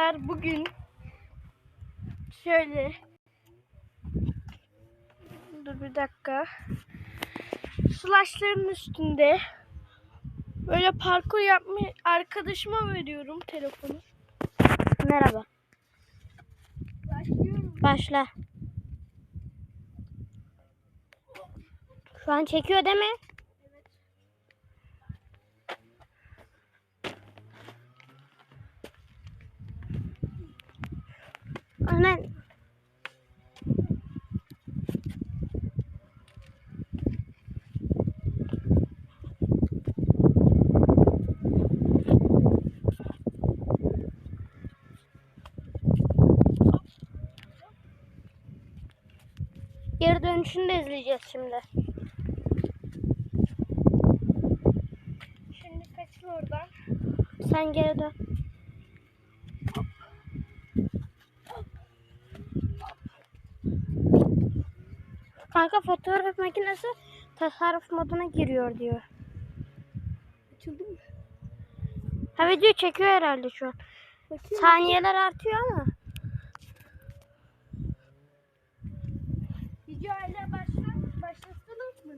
arkadaşlar bugün şöyle dur bir dakika slashların üstünde böyle parkur yapmayı arkadaşıma veriyorum telefonu. Merhaba. Başlıyorum. Başla. Şu an çekiyor değil mi? Anan. Geri dönüşünü de izleyeceğiz şimdi. Şimdi kaçın oradan. Sen geri dön. Kanka fotoğraf makinesi tasarruf moduna giriyor diyor. Açıldı mı? Ha video çekiyor herhalde şu an. Bakayım. Saniyeler artıyor ama. Videoyla başla, başlasınız mı?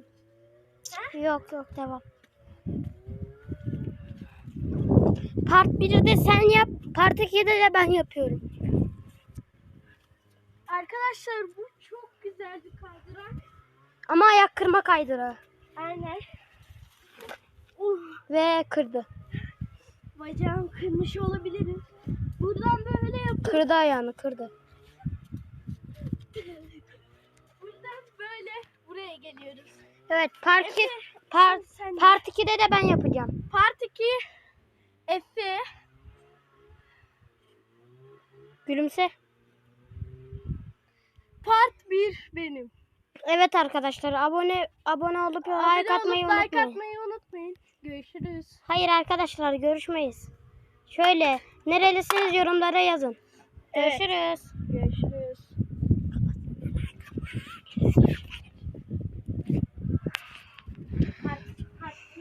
Yok yok devam. Part 1'i de sen yap. Part 2'de de ben yapıyorum. Arkadaşlar bu çok güzel bir kaydırak. Ama ayak kırma kaydırağı. Aynen. Uh, Ve kırdı. bacağım kırmış olabilirim. Buradan böyle yap. Kırdı ayağını kırdı. Buradan böyle buraya geliyoruz. Evet part 2 Efe, part, sen- part 2'de de ben yapacağım. Part 2 Efe. Gülümse. Part 1 benim. Evet arkadaşlar abone abone olup like atmayı olup like unutmayın. atmayı unutmayın. Görüşürüz. Hayır arkadaşlar görüşmeyiz. Şöyle nerelisiniz yorumlara yazın. Evet. Görüşürüz. Görüşürüz.